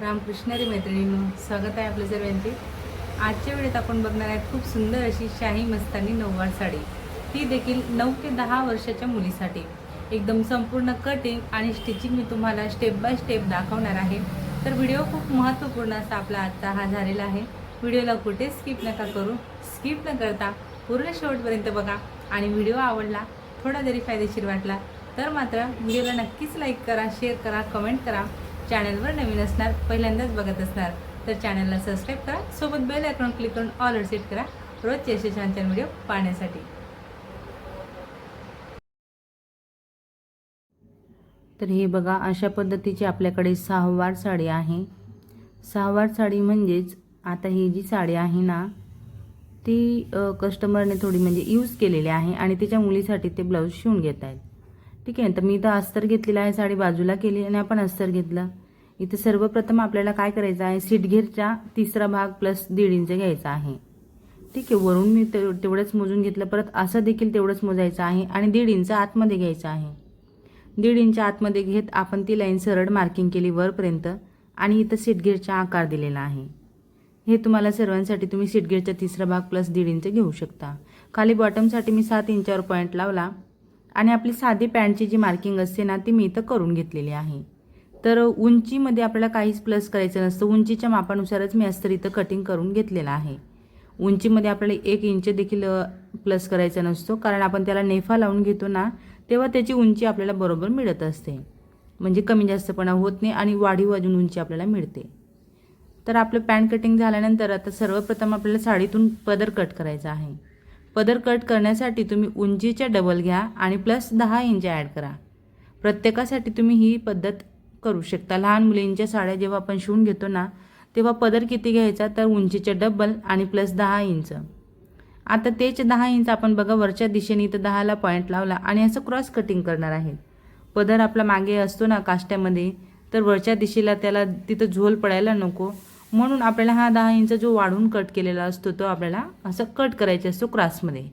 रामकृष्णारी मैत्रिणींनो स्वागत आहे आपल्या सर्वांचे. आजच्या वेळेत आपण बघणार आहेत खूप सुंदर अशी शाही मस्तानी नऊवार साडी. ती देखील नऊ ते दहा वर्षाच्या मुलीसाठी. एकदम संपूर्ण कटिंग आणि स्टिचिंग मी तुम्हाला स्टेप बाय स्टेप दाखवणार आहे. तर व्हिडिओ खूप महत्त्वपूर्ण असा आपला आत्ता हा झालेला आहे. व्हिडिओला कुठे स्किप नका करू. स्किप न करता पूर्ण शेवटपर्यंत बघा. आणि व्हिडिओ आवडला थोडा जरी फायदेशीर वाटला तर मात्र व्हिडिओला नक्कीच लाईक करा शेअर करा कमेंट करा. चॅनलवर नवीन असणार पहिल्यांदाच बघत असणार तर चॅनलला सबस्क्राईब करा सोबत बेल आयकॉन क्लिक करून ऑलर सेट करा. रोजचे असे छान छान व्हिडिओ पाहण्यासाठी. तर हे बघा अशा पद्धतीची आपल्याकडे सहावार साडी आहे. सहावार साडी म्हणजेच आता ही जी साडी आहे ना ती कस्टमरने थोडी म्हणजे यूज केलेली आहे आणि तिच्या मुलीसाठी ते ब्लाऊज शिवून घेत आहेत ठीक आहे तर मी इथं अस्तर घेतलेलं आहे साडी बाजूला केली आणि आपण अस्तर घेतलं. इथं सर्वप्रथम आपल्याला काय करायचं आहे? सीटघेरचा तिसरा भाग प्लस दीड इंच घ्यायचा आहे. ठीक आहे वरून मी ते तेवढंच मोजून घेतलं. परत असं देखील तेवढंच मोजायचं आहे आणि दीड इंच आतमध्ये घ्यायचं आहे. दीड इंच आतमध्ये घेत आपण ती लाईन सरळ मार्किंग केली वरपर्यंत आणि इथं सीटगेरचा आकार दिलेला आहे. हे तुम्हाला सर्वांसाठी तुम्ही सीटगेटचा तिसरा भाग प्लस दीड इंच घेऊ शकता. खाली बॉटमसाठी मी सात इंचावर पॉईंट लावला आणि आपली साधी पॅन्टची जी मार्किंग असते ना ती मी इथं करून घेतलेली आहे. तर उंचीमध्ये आपल्याला काहीच प्लस करायचं नसतं. उंचीच्या मापानुसारच मी अस्तर इथं कटिंग करून घेतलेलं आहे. उंचीमध्ये आपल्याला एक इंच देखील प्लस करायचा नसतो. कारण आपण त्याला नेफा लावून घेतो ना तेव्हा त्याची उंची आपल्याला बरोबर मिळत असते. म्हणजे कमी जास्तपणा होत नाही आणि वाढीव अजून उंची आपल्याला मिळते. तर आपलं पॅन्ट कटिंग झाल्यानंतर आता सर्वप्रथम आपल्याला साडीतून पदर कट करायचा आहे. पदर कट करण्यासाठी तुम्ही उंचीच्या डबल घ्या आणि प्लस दहा इंच ॲड करा. प्रत्येकासाठी तुम्ही ही पद्धत करू शकता. लहान मुलींच्या साड्या जेव्हा आपण शिवून घेतो ना तेव्हा पदर किती घ्यायचा? तर उंचीच्या डबल आणि प्लस दहा इंच. आता तेच दहा इंच आपण बघा वरच्या दिशेने इथं दहाला पॉईंट लावला आणि असं क्रॉस कटिंग करणार आहे. पदर आपला मागे असतो ना काष्ट्यामध्ये तर वरच्या दिशेला त्याला तिथं झोल पडायला नको. म्हणून आपल्याला हा दहा इंच जो वाढून कट केलेला असतो तो आपल्याला असं कट करायचा असतो क्रॉसमध्ये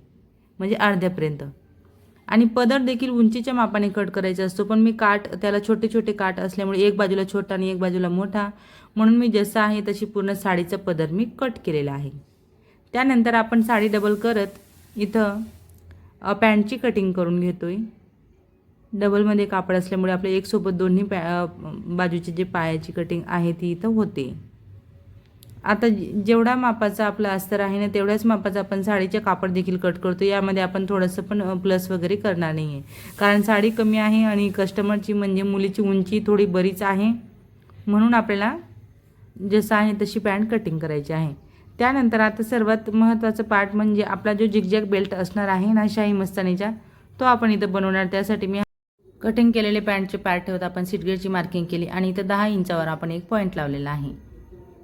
म्हणजे अर्ध्यापर्यंत. आणि पदर देखील उंचीच्या मापाने कट करायचा असतो. पण मी काठ त्याला छोटे छोटे काठ असल्यामुळे एक बाजूला छोटा आणि एक बाजूला मोठा. म्हणून मी जसं आहे तशी पूर्ण साडीचा पदर मी कट केलेला आहे. त्यानंतर आपण साडी डबल करत इथं पॅन्टची कटिंग करून घेतो आहे डबलमध्ये कापड असल्यामुळे आपल्या एकसोबत दोन्ही पॅ बाजूची जे पायाची कटिंग आहे ती इथं होते. आता जेवढा मापाचा आपला अस्तर आहे ना तेवढ्याच मापाचा आपण साडीचे कापड देखील कट करतो. यामध्ये आपण थोडंसं पण प्लस वगैरे करणार नाही आहे कारण साडी कमी आहे आणि कस्टमरची म्हणजे मुलीची उंची थोडी बरीच आहे. म्हणून आपल्याला जसं आहे तशी पॅन्ट कटिंग करायची आहे. त्यानंतर आता सर्वात महत्त्वाचं पार्ट म्हणजे आपला जो जिगजॅग बेल्ट असणार आहे ना शाही मस्तानीचा तो आपण इथं बनवणार. त्यासाठी मी कटिंग केलेले पॅन्टचे पार्ट ठेवत आपण सीटगेटची मार्किंग केली आणि इथं दहा इंचावर आपण एक पॉईंट लावलेला आहे.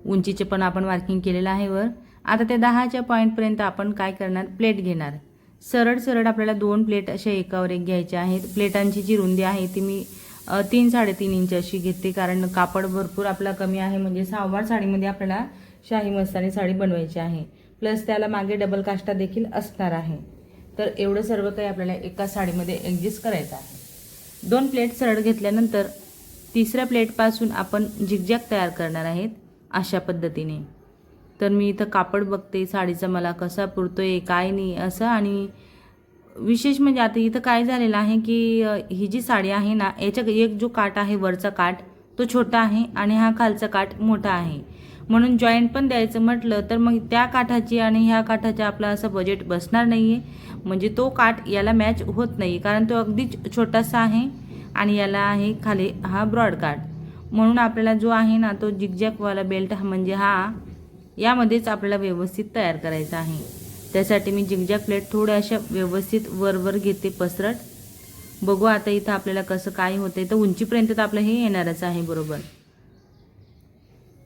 उंचीचे पण आपण मार्किंग केलेलं आहे वर. आता त्या दहाच्या पॉईंटपर्यंत आपण काय करणार? प्लेट घेणार. सरळ सरळ आपल्याला दोन प्लेट अशा एकावर एक घ्यायच्या आहेत. प्लेटांची जी रुंदी आहे ती मी तीन साडेतीन इंच अशी घेते कारण कापड भरपूर आपला कमी आहे. म्हणजे सहावार साडीमध्ये आपल्याला शाही मस्तानी साडी बनवायची आहे. प्लस त्याला मागे डबल काष्टा देखील असणार आहे. तर एवढं सर्व काही आपल्याला एका साडीमध्ये ॲडजस्ट करायचं आहे. दोन प्लेट सरळ घेतल्यानंतर तिसऱ्या प्लेटपासून आपण झिगझॅग तयार करणार आहेत. अशा पद्धतीने. तर मी इथं कापड बघते साडीचा मला कसा पुरतो आहे काय नाही असं आणि विशेष म्हणजे आता इथं काय झालेलं आहे की ही जी साडी आहे ना याच्या एक जो काठ आहे वरचा काठ तो छोटा आहे आणि हा खालचा काठ मोठा आहे. म्हणून जॉईंट पण द्यायचं म्हटलं तर मग त्या काठाची आणि ह्या काठाच्या आपला असं बजेट बसणार नाही आहे म्हणजे तो काठ याला मॅच होत नाही कारण तो अगदीच छोटासा आहे आणि याला आहे खाली हा ब्रॉड काठ म्हणून आपल्याला जो आहे ना तो जिगजॅकवाला बेल्ट हा म्हणजे हा यामध्येच आपल्याला व्यवस्थित तयार करायचा आहे. त्यासाठी मी जिगजॅक प्लेट थोड्या अशा व्यवस्थित वरवर घेते पसरट. बघू आता इथं आपल्याला कसं काय होतं तर उंचीपर्यंत तर आपलं हे येणारच आहे बरोबर.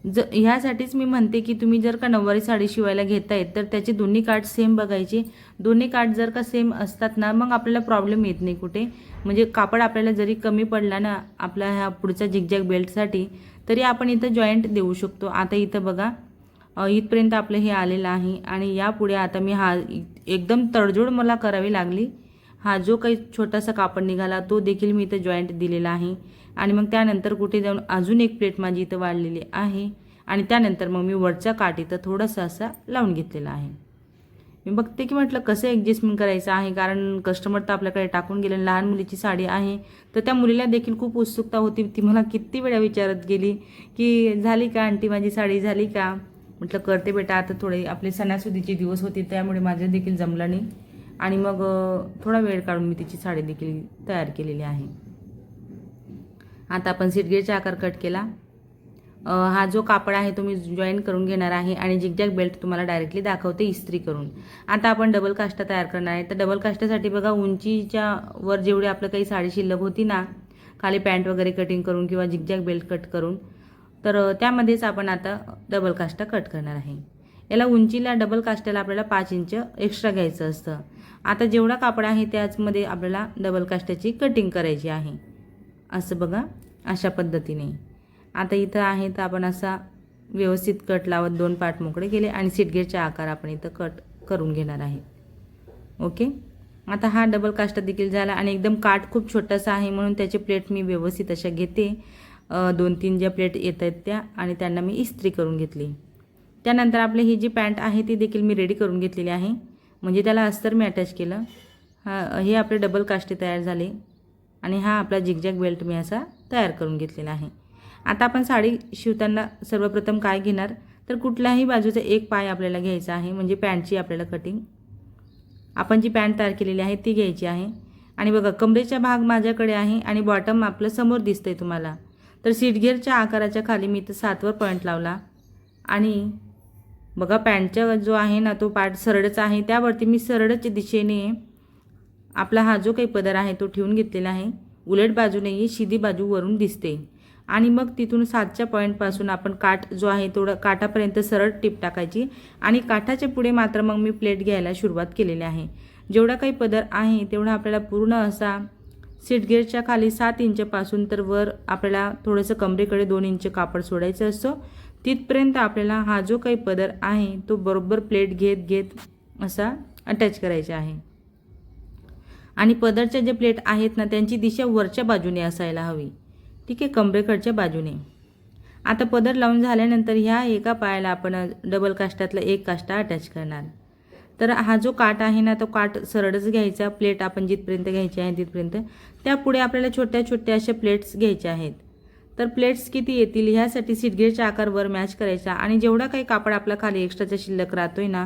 ज ह्यासाठीच मी म्हणते की तुम्ही जर का नऊवारी साडी शिवायला घेतायत तर त्याचे दोन्ही कार्ड सेम बघायचे. दोन्ही कार्ड जर का सेम असतात ना मग आपल्याला प्रॉब्लेम येत नाही कुठे. म्हणजे कापड आपल्याला जरी कमी पडला ना आपला ह्या पुढच्या जिगजॅग बेल्टसाठी तरी आपण इथं जॉईंट देऊ शकतो. आता इथं बघा इथपर्यंत आपलं हे आलेलं आहे आणि यापुढे आता मी हा एकदम तडजोड मला करावी लागली. हा जो काही छोटासा कापड निघाला तो देखील मी इथं जॉईंट दिलेला आहे. आणि मग त्यानंतर कुठे जाऊन अजून एक प्लेट माझी इथं वाढलेली आहे. आणि त्यानंतर मग मी वरचा काठ इथं थोडासा असा लावून घेतलेला आहे. मी बघते की म्हटलं कसं ॲडजस्टमेंट करायचं आहे. कारण कस्टमर तर आपल्याकडे टाकून गेले लहान मुलीची साडी आहे. तर त्या मुलीला देखील खूप उत्सुकता होती. ती मला किती वेळा विचारत गेली की झाली का आंटी माझी साडी? झाली का? म्हटलं करते बेटा आता थोडे आपले सणासुदीचे दिवस होते त्यामुळे माझं देखील जमलं नाही. आणि मग थोडा वेळ काढून मी तिची साडी देखील तयार केलेली आहे. आता आपण सीटगेटचा आकार कट केला. हा जो कापड आहे तो मी जॉईन करून घेणार आहे आणि जिगजॅग बेल्ट तुम्हाला डायरेक्टली दाखवते इस्त्री करून. आता आपण डबल काष्टा तयार करणार आहे. तर डबल काष्टासाठी बघा उंचीच्या वर जेवढी आपलं काही साडी शिल्लक होती ना खाली पॅन्ट वगैरे कटिंग करून किंवा जिगजॅग बेल्ट कट करून तर त्यामध्येच आपण आता डबल काष्टा कट करणार आहे. याला उंचीला डबल काष्ट्याला आपल्याला पाच इंच एक्स्ट्रा घ्यायचं असतं. आता जेवढा कापड आहे त्याचमध्ये आपल्याला डबल काष्ट्याची कटिंग करायची आहे. असं बघा अशा पद्धतीने. आता इथं आहे तर आपण असा व्यवस्थित कट लावत दोन पार्ट मोकळे केले आणि सिटगेटचा आकार आपण इथं कट करून घेणार आहे. ओके? आता हा डबल काष्ट देखील झाला आणि एकदम काठ खूप छोटासा आहे म्हणून त्याचे प्लेट मी व्यवस्थित अशा घेते. दोन तीन ज्या प्लेट येत आहेत त्या आणि त्यांना मी इस्त्री करून घेतली. त्यानंतर आपली ही जी पॅन्ट आहे ती देखील मी रेडी करून घेतलेली आहे. म्हणजे त्याला अस्तर मी अटॅच केलं. हा हे आपले डबल काष्टे तयार झाले आणि हा आपला जिगजॅग बेल्ट मी असा तयार करून घेतलेला आहे. आता आपण साडी शिवताना सर्वप्रथम काय घेणार? तर कुठल्याही बाजूचा एक पाय आपल्याला घ्यायचा आहे म्हणजे पॅन्टची आपल्याला कटिंग आपण जी पॅन्ट तयार केलेली आहे ती घ्यायची आहे. आणि बघा कमरेचा भाग माझ्याकडे आहे आणि बॉटम आपलं समोर दिसतंय तुम्हाला. तर सीटगेअरच्या आकाराच्या खाली मी इथं सातवर पॉईंट लावला. आणि बघा पॅन्टचा जो आहे ना तो पार्ट सरळच आहे. त्यावरती मी सरळच्या दिशेने आपला हा जो काही पदर आहे तो ठेवून घेतलेला आहे. उलट बाजूनेही शिदी बाजू वरून दिसते. आणि मग तिथून सातच्या पॉईंटपासून आपण काठ जो आहे थोडं काठापर्यंत सरळ टीप टाकायची. आणि काठाच्या पुढे मात्र मग मी प्लेट घ्यायला सुरुवात केलेली आहे. जेवढा काही पदर आहे तेवढा आपल्याला पूर्ण असा सीटगेअरच्या खाली सात इंचपासून तर वर आपल्याला थोडंसं कमरेकडे दोन इंच कापड सोडायचं असतो. तिथपर्यंत आपल्याला हा जो काही पदर आहे तो बरोबर प्लेट घेत घेत असा अटॅच करायचा आहे. आणि पदरच्या जे प्लेट आहेत ना त्यांची दिशा वरच्या बाजूने असायला हवी. ठीक आहे कमरेकडच्या बाजूने. आता पदर लावून झाल्यानंतर ह्या एका पायाला आपण डबल काष्टातला एक काष्टा अटॅच करणार. तर हा जो काट आहे ना तो काट सरळच घ्यायचा. प्लेट आपण जिथपर्यंत घ्यायची आहे तिथपर्यंत. त्यापुढे आपल्याला छोट्या छोट्या अशा प्लेट्स घ्यायच्या आहेत. तर प्लेट्स किती येतील ह्यासाठी सीटगेटच्या आकारवर मॅच करायचा. आणि जेवढा काही कापड आपला खाली एक्स्ट्राचा शिल्लक राहतोय ना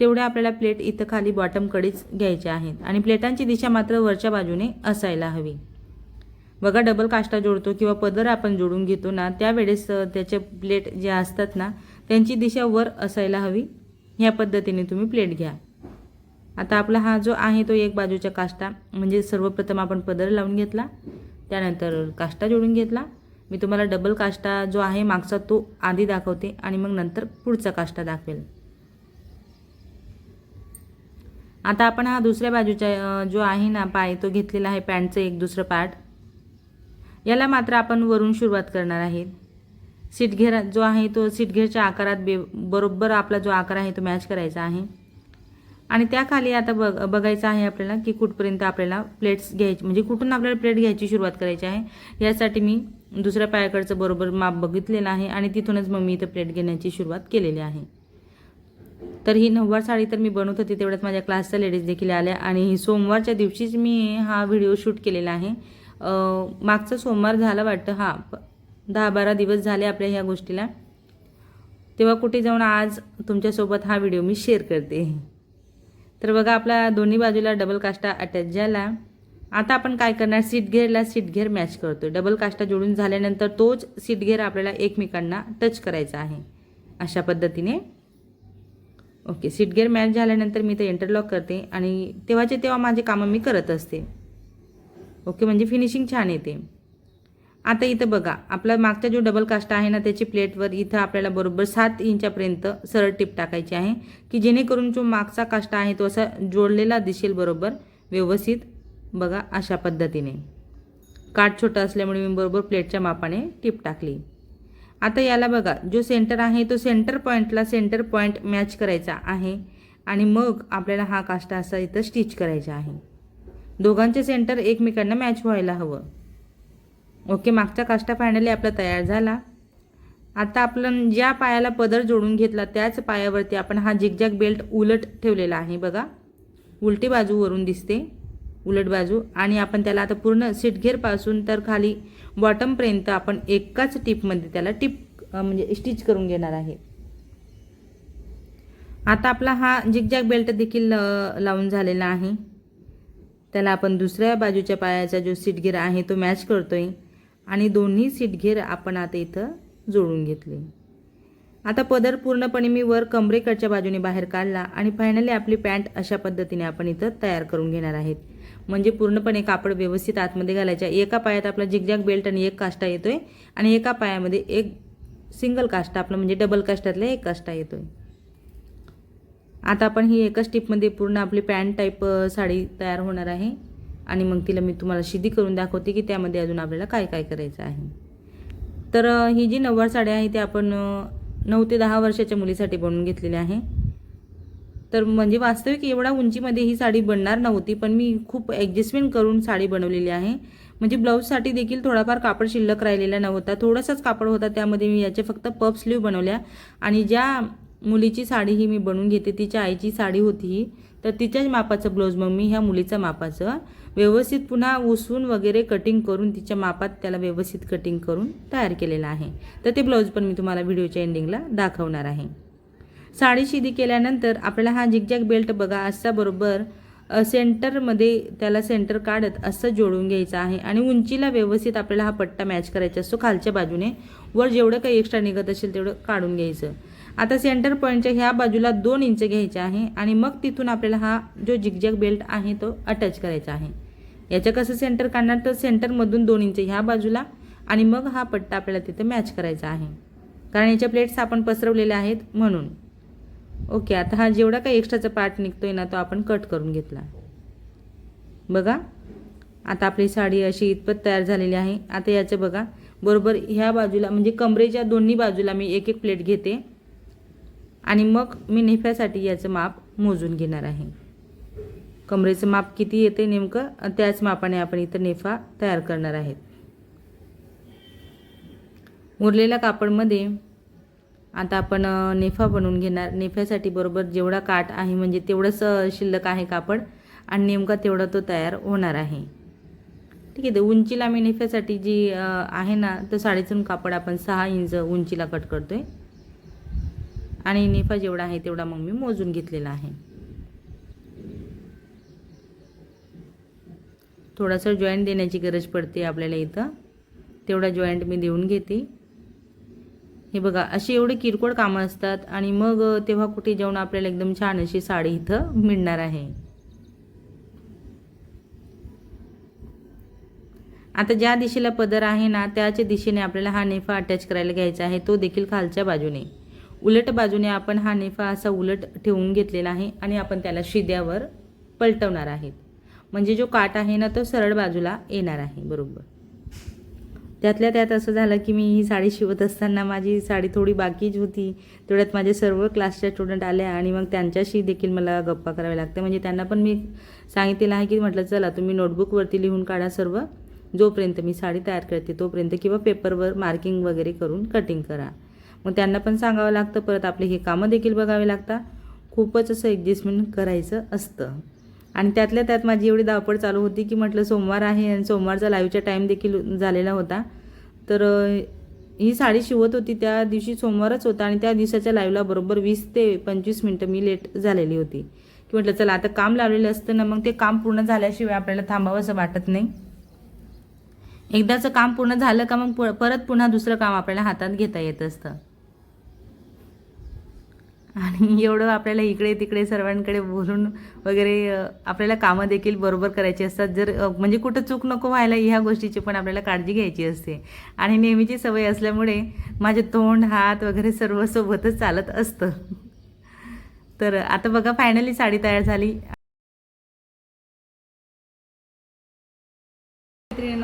तेवढ्या आपल्याला प्लेट इथं खाली बॉटमकडेच घ्यायच्या आहेत. आणि प्लेटांची दिशा मात्र वरच्या बाजूने असायला हवी. बघा डबल काष्टा जोडतो किंवा पदर आपण जोडून घेतो ना त्यावेळेस त्याचे प्लेट जे असतात ना त्यांची दिशा वर असायला हवी. ह्या पद्धतीने तुम्ही प्लेट घ्या. आता आपला हा जो आहे तो एक बाजूचा काष्टा म्हणजे सर्वप्रथम आपण पदर लावून घेतला त्यानंतर काष्टा जोडून घेतला. मी तुम्हाला डबल काष्टा जो आहे मागचा तो आधी दाखवते आणि मग नंतर पुढचा काष्टा दाखवेल. आता आपण हा दुसऱ्या बाजूचा जो आहे ना पाय तो घेतलेला आहे पॅन्टचं एक दुसरं पार्ट याला मात्र आपण वरून सुरुवात करणार आहेत. सीटघेर जो आहे तो सीटघेरच्या आकारात बे बरोबर आपला जो आकार आहे तो मॅच करायचा आहे. आणि त्याखाली आता बघ बघायचं आहे आपल्याला की कुठपर्यंत आपल्याला प्लेट्स घ्यायची म्हणजे कुठून आपल्याला प्लेट घ्यायची सुरुवात करायची आहे. यासाठी मी दुसऱ्या पायाकडचं बरोबर माप बघितलेलं आहे आणि तिथूनच मग मी इथं प्लेट घेण्याची सुरुवात केलेली आहे. तर ही नऊवार साडी तर मी बनवत होती तेवढ्यात माझ्या क्लासच्या लेडीज देखील आल्या आणि सोमवारच्या दिवशीच मी हा व्हिडिओ शूट केलेला आहे. मागचा सोमवार झाला वाटतं. हा प- दहा बारा दिवस झाले आपल्या ह्या गोष्टीला. तेव्हा कुठे जाऊन आज तुमच्यासोबत हा व्हिडिओ मी शेअर करते. तर बघा आपला दोन्ही बाजूला डबल काष्टा अटॅच झाला. आता आपण काय करणार? सीट घेरला सीट घेर मॅच करतो डबल काष्टा जोडून झाल्यानंतर तोच सीट घेर आपल्याला एकमेकांना टच करायचा आहे. अशा पद्धतीने. ओके सीट घेर मॅच झाल्यानंतर मी ते इंटरलॉक करते आणि तेव्हाचे तेव्हा माझे कामं मी करत असते. ओके म्हणजे फिनिशिंग छान येते. आता इथं बघा आपला मागचा जो डबल काष्टा आहे ना त्याची प्लेटवर इथं आपल्याला बरोबर सात इंचापर्यंत सरळ टिप टाकायची आहे की जेणेकरून जो मागचा काष्टा आहे तो असा जोडलेला दिसेल बरोबर व्यवस्थित. बघा अशा पद्धतीने. काठ छोटा असल्यामुळे मी बरोबर प्लेटच्या मापाने टिप टाकली. आता याला बघा जो सेंटर आहे तो सेंटर पॉईंटला सेंटर पॉईंट मॅच करायचा आहे आणि मग आपल्याला हा काष्टा असा इथं स्टिच करायचा आहे. दोघांचे सेंटर एकमेकांना मॅच व्हायला हवं. ओके मागचा काष्टा फायनली आपला तयार झाला. आता आपण ज्या पायाला पदर जोडून घेतला त्याच पायावरती आपण हा जिगजॅग बेल्ट उलट ठेवलेला आहे बघा. उलटी बाजूवरून दिसते उलट बाजू. आणि आपण त्याला आता पूर्ण सीटघेरपासून तर खाली बॉटमपर्यंत आपण एकाच टिपमध्ये त्याला टिप म्हणजे स्टिच करून घेणार आहे. आता आपला हा जिगजॅग बेल्ट देखील लावून झालेला आहे. त्याला आपण दुसऱ्या बाजूच्या पायाचा जो सीटगेर आहे तो मॅच करतोय. आणि दोन्ही सीटगेर आपण आता इथं जोडून घेतले. आता पदर पूर्णपणे मी वर कमरेकडच्या बाजूने बाहेर काढला आणि फायनली आपली पॅन्ट अशा पद्धतीने आपण इथं तयार करून घेणार आहेत. म्हणजे पूर्णपणे कापड व्यवस्थित आतमध्ये घालायच्या एका पायात आपला जिगजॅग बेल्ट आणि एक काष्टा येतोय आणि एका पायामध्ये एक सिंगल काष्टा आपलं म्हणजे डबल काष्टातला एक काष्टा येतोय. आता आपण ही एकाच टिपमध्ये पूर्ण आपली पॅन्ट टाईप साडी तयार होणार आहे. आणि मग तिला मी तुम्हाला शिदी करून दाखवते की त्यामध्ये अजून आपल्याला काय काय करायचं आहे. तर ही जी नऊवार साडी आहे ती आपण नऊ ते दहा वर्षाच्या मुलीसाठी बनवून घेतलेली आहे. तर म्हणजे वास्तविक एवढा उंचीमध्ये ही साडी बनणार नव्हती पण मी खूप ॲडजस्टमेंट करून साडी बनवलेली आहे. म्हणजे ब्लाऊजसाठी देखील थोडाफार कापड शिल्लक राहिलेला नव्हता. थोडासाच कापड होता त्यामध्ये मी याचे फक्त पफ स्लीव बनवल्या. आणि ज्या मुलीची साडी ही मी बनवून घेते. तिच्या आईची साडी होती ही. तर तिच्याच मापाचं ब्लाऊज मग मी ह्या मुलीच्या मापाचं. व्यवस्थित पुन्हा उसवून वगैरे कटिंग करून तिच्या मापात त्याला व्यवस्थित कटिंग करून तयार केलेलं आहे. तर ते ब्लाऊज पण मी तुम्हाला व्हिडिओच्या एंडिंगला दाखवणार आहे. साडी शिदी केल्यानंतर आपल्याला हा झिगझॅग बेल्ट बघा असा बरोबर सेंटरमध्ये त्याला सेंटर काढत असं जोडून घ्यायचं आहे. आणि उंचीला व्यवस्थित आपल्याला हा पट्टा मॅच करायचा असतो. खालच्या बाजूने वर जेवढं काही एक्स्ट्रा निघत असेल तेवढं काढून घ्यायचं. आता सेंटर पॉईंटच्या ह्या बाजूला दोन इंच घ्यायचे आहे आणि मग तिथून आपल्याला हा जो जिगजॅग बेल्ट आहे तो अटॅच करायचा आहे. याचं कसं सेंटर काढणार? तर सेंटरमधून दोन इंच ह्या बाजूला आणि मग हा पट्टा आपल्याला तिथं मॅच करायचा आहे. कारण याच्या प्लेट्स आपण पसरवलेल्या आहेत म्हणून. ओके आता हा जेवढा काही एक्स्ट्राचा पार्ट निघतोय ना तो आपण कट करून घेतला. बघा आता आपली साडी अशी इतपत तयार झालेली आहे. आता याचं बघा बरोबर ह्या बाजूला म्हणजे कमरेच्या दोन्ही बाजूला मी एक एक प्लेट घेते. आणि मग मी नेफ्यासाठी याचं माप मोजून घेणार आहे. कमरेचं माप किती येते नेमकं? त्याच मापाने आपण इथं नेफा तयार करणार आहेत. उरलेल्या कापडमध्ये आता आपण नेफा बनवून घेणार. नेफ्यासाठी बरोबर जेवढा काठ आहे म्हणजे तेवढंच शिल्लक आहे कापड आणि नेमका तेवढा तो तयार होणार आहे. ठीक आहे तर उंचीला मी नेफ्यासाठी जी आहे ना तर साडेचून कापड आपण सहा इंच उंचीला कट करतो आहे आणि निफा जेवढा आहे तेवढा मग मी मोजून घेतलेला आहे. थोडासा जॉईंट देण्याची गरज पडते आपल्याला इथं. तेवढा जॉईंट मी देऊन घेते. हे बघा अशी एवढे किरकोळ कामं असतात आणि मग तेव्हा कुठे जाऊन आपल्याला एकदम छान अशी साडी इथं मिळणार आहे. आता ज्या दिशेला पदर आहे ना त्याच्या दिशेने आपल्याला हा नेफा अटॅच करायला घ्यायचा आहे. तो देखील खालच्या बाजूने. उलट बाजूने आपण हा नेफा असा उलट ठेवून घेतलेला आहे आणि आपण त्याला शिद्यावर पलटवणार आहेत. म्हणजे जो काट आहे ना तो सरळ बाजूला येणार आहे बरोबर. त्यातल्या त्यात असं झालं की मी ही साडी शिवत असताना माझी साडी थोडी बाकीच होती. तेवढ्यात माझे सर्व क्लासच्या स्टुडंट आल्या आणि मग त्यांच्याशी देखील मला गप्पा कराव्या लागते म्हणजे त्यांना पण मी सांगितलेलं आहे की म्हटलं चला तुम्ही नोटबुकवरती लिहून काढा सर्व. जोपर्यंत मी साडी तयार करते तोपर्यंत किंवा पेपरवर मार्किंग वगैरे करून कटिंग करा. मग त्यांना पण सांगावं लागतं परत आपले हे कामं देखील बघावे लागतात. खूपच असं ॲडजस्टमेंट करायचं असतं. आणि त्यातल्या त्यात माझी एवढी धावपळ चालू होती की म्हटलं सोमवार आहे आणि सोमवारचा लाईव्हचा टाईम देखील झालेला होता. तर ही साडी शिवत होती त्या दिवशी सोमवारच होता आणि त्या दिवसाच्या लाईव्हला बरोबर वीस ते पंचवीस मिनटं मी लेट झालेली होती. की म्हटलं चला आता काम लावलेलं असतं ना मग ते काम पूर्ण झाल्याशिवाय आपल्याला थांबावं असं वाटत नाही. एकदाचं काम पूर्ण झालं का मग प- परत पुन्हा दुसरं काम आपल्याला हातात घेता येत असतं. आणि एवढं आपल्याला इकडे तिकडे सर्वांकडे बोलून वगैरे आपल्याला कामं देखील बरोबर करायची असतात. जर म्हणजे कुठं चूक नको व्हायला ह्या गोष्टीची पण आपल्याला काळजी घ्यायची असते. आणि नेहमीची सवय असल्यामुळे माझे तोंड हात वगैरे सर्व सोबतच चालत असतं. तर आता बघा फायनली साडी तयार झाली.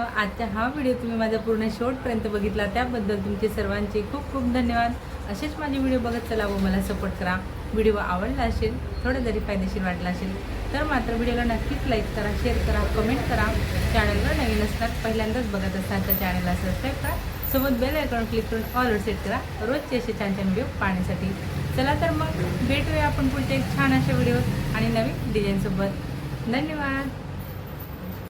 मित्रांनो आजचा हा व्हिडिओ तुम्ही माझा पूर्ण शेवटपर्यंत बघितला त्याबद्दल तुमचे सर्वांचे खूप खूप धन्यवाद. असेच माझे व्हिडिओ बघत चला व मला सपोर्ट करा. व्हिडिओ आवडला असेल थोडं जरी फायदेशीर वाटला असेल तर मात्र व्हिडिओला नक्कीच लाईक करा शेअर करा कमेंट करा. चॅनलवर नवीन असतात पहिल्यांदाच बघत असतात तर चॅनलला सबस्क्राईब करा. सोबत बेल आयकॉन क्लिक करून ऑलवर सेट करा. रोजचे असे छान छान व्हिडिओ पाहण्यासाठी. चला तर मग भेटूया आपण पुढच्या एक छान अशा व्हिडिओ आणि नवीन डिझाईनसोबत धन्यवाद.